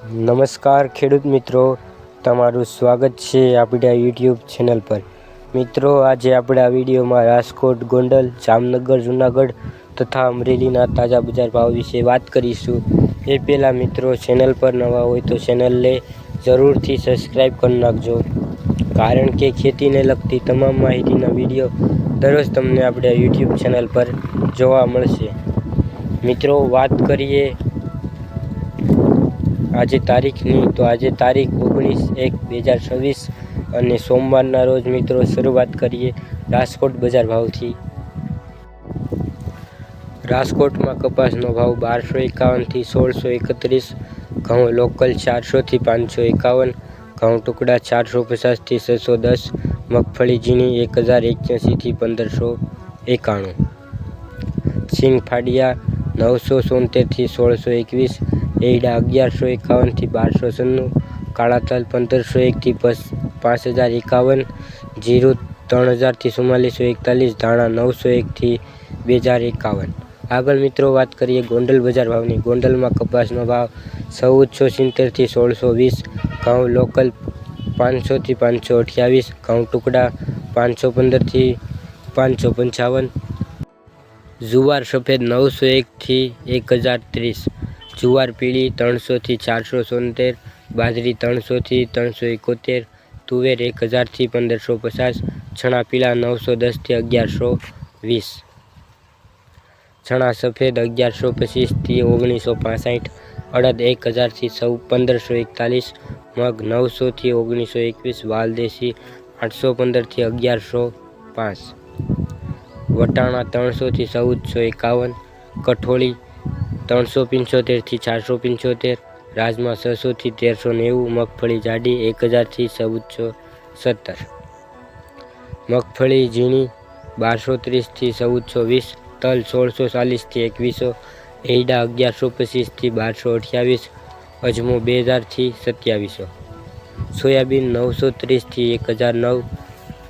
નમસ્કાર ખેડૂત મિત્રો, તમારું સ્વાગત છે આપણા યુટ્યુબ ચેનલ પર. મિત્રો, આજે આપણા વિડીયોમાં રાજકોટ, ગોંડલ, જામનગર, જુનાગઢ તથા અમરેલીના તાજા બજાર ભાવ વિશે વાત કરીશું. એ પહેલાં મિત્રો ચેનલ પર નવા હોય તો ચેનલને જરૂરથી સબસ્ક્રાઈબ કરી નાખજો. કારણ કે ખેતીને લગતી તમામ માહિતીના વીડિયો દરરોજ તમને આપણા યુટ્યુબ ચેનલ પર જોવા મળશે. મિત્રો, વાત કરીએ આજે તારીખની તો આજે તારીખ ઓગણીસ એક બે હજાર છવ્વીસ અને સોમવારના રોજ મિત્રો શરૂઆત કરીએ રાજકોટ બજાર ભાવથી. રાજકોટમાં કપાસનો ભાવ બારસો એકાવનથી સોળસો એકત્રીસ, ઘઉં લોકલ ચારસોથી પાંચસો એકાવન, ઘઉં ટુકડા ચારસો પચાસથી છસો દસ, મગફળી ઝીણી એક હજાર એક્યાસીથી પંદરસો એકાણું. સિંગ ફાડિયા નવસો સોતેરથી સોળસો એકવીસ એડા અગિયારસો એકાવનથી બારસો છન્નું, કાળા તલ પંદરસો એકથી પાંચ હજાર એકાવન, જીરું ત્રણ હજારથી ચુમ્માલીસો એકતાલીસ, ધાણા નવસો એકથી બે હજાર એકાવન. આગળ મિત્રો વાત કરીએ ગોંડલ બજાર ભાવની. ગોંડલમાં કપાસનો ભાવ ચૌદસો સિત્તેરથી સોળસો વીસ, ઘઉં લોકલ પાંચસોથી પાંચસો અઠ્યાવીસ, ઘઉં ટુકડા પાંચસો પંદરથી પાંચસો પંચાવન, જુવાર સફેદ નવસો એકથી એક હજાર ત્રીસ. જુવાર પીળી ત્રણસોથી ચારસો સોતેર, બાજરી ત્રણસોથી ત્રણસો એકોતેર, તુવેર એક હજારથી પંદરસો પચાસ ચણા પીળા નવસો દસથી અગિયારસો વીસ. ચણા સફેદ અગિયારસો પચીસથી ઓગણીસો પાસઠ, અડદ એક હજારથી સૌ પંદરસો એકતાલીસ, મગ નવસોથી ઓગણીસો એકવીસ, વાલદેશી આઠસો પંદરથી અગિયારસો પાંચ. વટાણા ત્રણસોથી ચૌદસો એકાવન, કઠોળી ત્રણસો પંચોતેરથી ચારસો પંચોતેર, રાજમા છસોથી તેરસો નેવું, મગફળી જાડી એક હજારથી ચૌદસો સત્તર. મગફળી ઝીણી બારસો ત્રીસથી ચૌદસો વીસ, તલ સોળસો ચાલીસથી એકવીસો એડા અગિયારસો પચીસથી બારસો અઠ્યાવીસ, અજમો બે હજારથી સત્યાવીસો. સોયાબીન નવસો ત્રીસથી એક હજાર નવ,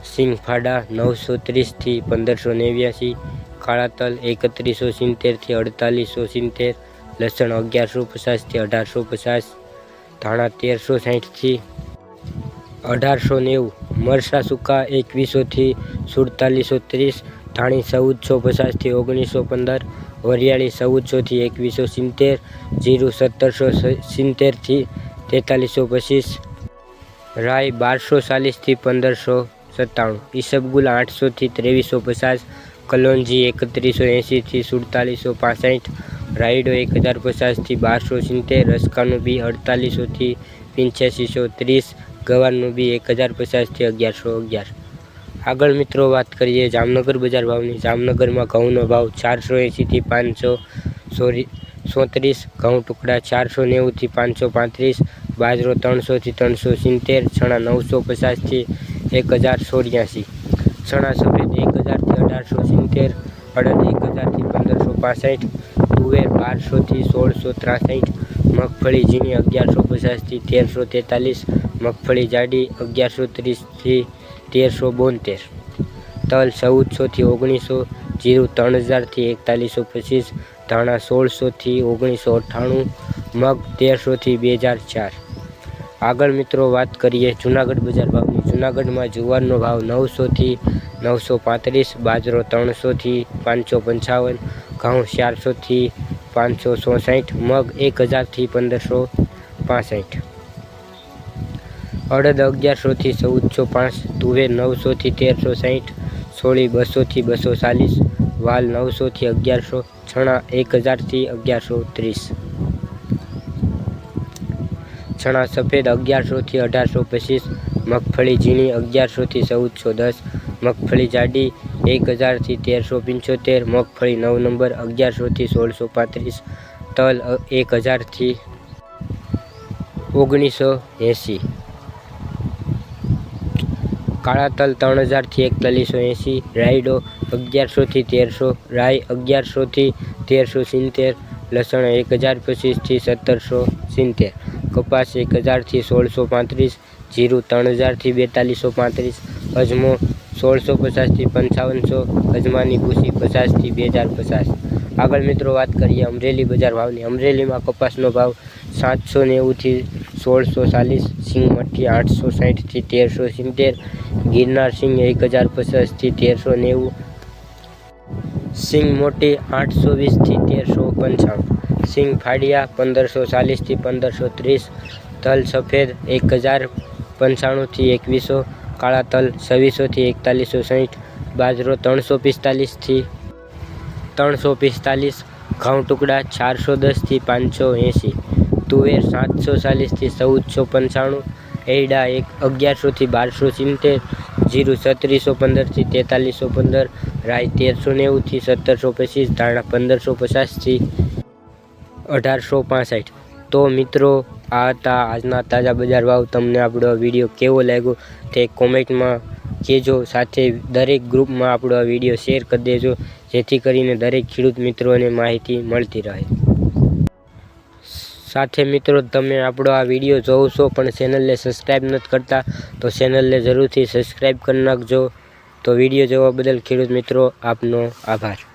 સિંગફાડા નવસો ત્રીસથી પંદરસો નેવ્યાસી કાળા તલ એકત્રીસો સિત્તેરથી અડતાલીસો સિત્તેર, લસણ અગિયારસો પચાસથી અઢારસો પચાસ, ધાણા તેરસો સાઠથી અઢારસો નેવું, મરસા સૂકા એકવીસોથી સુડતાલીસો ત્રીસ, ધાણી ચૌદસો પચાસથી ઓગણીસો પંદર, વરિયાળી ચૌદસોથી એકવીસો સિત્તેર, જીરું સત્તરસો સિત્તેરથી તેતાલીસો પચીસ રાય બારસો ચાલીસથી પંદરસો સત્તાણું, ઈસબગુલ આઠસોથી ત્રેવીસો પચાસ કલોંજી એકત્રીસો એંશીથી સુડતાલીસો પાસઠ, રાયડો એક હજાર પચાસથી બારસો સિત્તેર, રસકાનું બી અડતાલીસોથી પંચ્યાસીસો ત્રીસ, ગવારનું બી એક હજાર પચાસથી અગિયારસો અગિયાર. આગળ મિત્રો વાત કરીએ જામનગર બજાર ભાવની. જામનગરમાં ઘઉંનો ભાવ ચારસો એંશીથી પાંચસો સોરી, સોત્રીસ, ઘઉં ટુકડા ચારસો નેવુંથી પાંચસો પાંત્રીસ, બાજરો ત્રણસોથી ત્રણસો સિત્તેર, ચણા નવસો પચાસથી એક હજાર સોળ્યાસી ચણા સફેદ એક અઢારસો સિત્તેર અડદ એક હજારથી પંદરસો પાસઠ, તુવેર બારસોથી સોળસો ત્રાસઠ, મગફળી ઝીણી અગિયારસો પચાસથી તેરસો તેતાલીસ, મગફળી જાડી અગિયારસો ત્રીસથી તેરસો બોતેર, તલ ચૌદસોથી ઓગણીસો, જીરું ત્રણ હજારથી એકતાલીસો પચીસ, ધાણા સોળસોથી ઓગણીસો અઠ્ઠાણું, મગ તેરસોથી બે હજાર ચાર. આગળ મિત્રો વાત કરીએ જુનાગઢ બજાર ભાવની. જુનાગઢમાં જુવારનો ભાવ નવસોથી નવસો પાંત્રીસ બાજરો ત્રણસોથી પાંચસો પંચાવન ઘઉં ચારસોથી પાંચસો ચોસઠ મગ એક હજારથી પંદરસો પાસઠ અડદ અગિયારસોથી ચૌદસો પાંચ તુવેર નવસોથી તેરસો સાઠ સોળી બસોથી બસો ચાલીસ વાલ નવસોથી અગિયારસો, છણા એક હજારથી અગિયારસો ત્રીસ છણા સફેદ અગિયારસોથી અઢારસો પચીસ મગફળી ઝીણી અગિયારસોથી ચૌદસો દસ, મગફળી જાડી એક હજારથી તેરસો પંચોતેર, મગફળી નવ નંબર અગિયારસોથી સોળસો પાંત્રીસ, તલ એક હજારથી ઓગણીસો એંસી કાળા તલ ત્રણ હજારથી એકતાલીસો એંસી રાયડો અગિયારસોથી તેરસો, રાય અગિયારસોથી તેરસો સિત્તેર, લસણ એક હજાર પચીસથી સત્તરસો સિત્તેર, કપાસ એક હજારથી સોળસો પાંત્રીસ જીરું ત્રણ હજારથી બેતાલીસો પાંત્રીસ, અજમો સોળસો પચાસથી પંચાવનસો, અજમાની ભૂસી પચાસથી બે હજાર પચાસ. આગળ મિત્રો વાત કરીએ અમરેલી બજાર ભાવની. અમરેલીમાં કપાસનો ભાવ સાતસો નેવુંથી સોળસો ચાલીસ સિંગ મઠી આઠસો સાઠથી તેરસો સિત્તેર, ગિરનાર સિંગ એક હજાર પચાસથી તેરસો નેવું સિંગ મોટી આઠસો વીસથી તેરસો પંચાવન સિંગ ફાડિયા પંદરસો ચાલીસથી પંદરસો ત્રીસ, તલ સફેદ એક હજાર પંચાણુંથી એકવીસો, કાળા તલ છવ્વીસોથી એકતાલીસો સાઠ બાજરો ત્રણસો પિસ્તાલીસથી ત્રણસો પિસ્તાલીસ, ઘઉં ટુકડા ચારસો દસથી પાંચસો એંસી તુવેર સાતસો ચાલીસથી ચૌદસો પંચાણું એડા એક અગિયારસોથી બારસો સિત્તેર, જીરું છત્રીસો પંદરથી તેતાલીસો પંદર રાય તેરસો નેવુંથી સત્તરસો પચીસ, ધાણા પંદરસો પચાસથી અઢારસો પાસઠ. તો મિત્રો આ હતા આજના તાજા બજાર ભાવ તમને આપણો વીડિયો કેવો લાગ્યો તે કોમેન્ટમાં કહેજો. સાથે દરેક ગ્રુપમાં આપણો આ વીડિયો શેર કરી દેજો, જેથી કરીને દરેક ખેડૂત મિત્રોને માહિતી મળતી રહે. સાથે મિત્રો, તમે આપણો આ વીડિયો જોવો છો પણ ચેનલને સબસ્ક્રાઈબ નથી કરતા, તો ચેનલને જરૂરથી સબસ્ક્રાઈબ કરી નાખજો. તો વીડિયો જોવા બદલ ખેડૂત મિત્રો આપનો આભાર.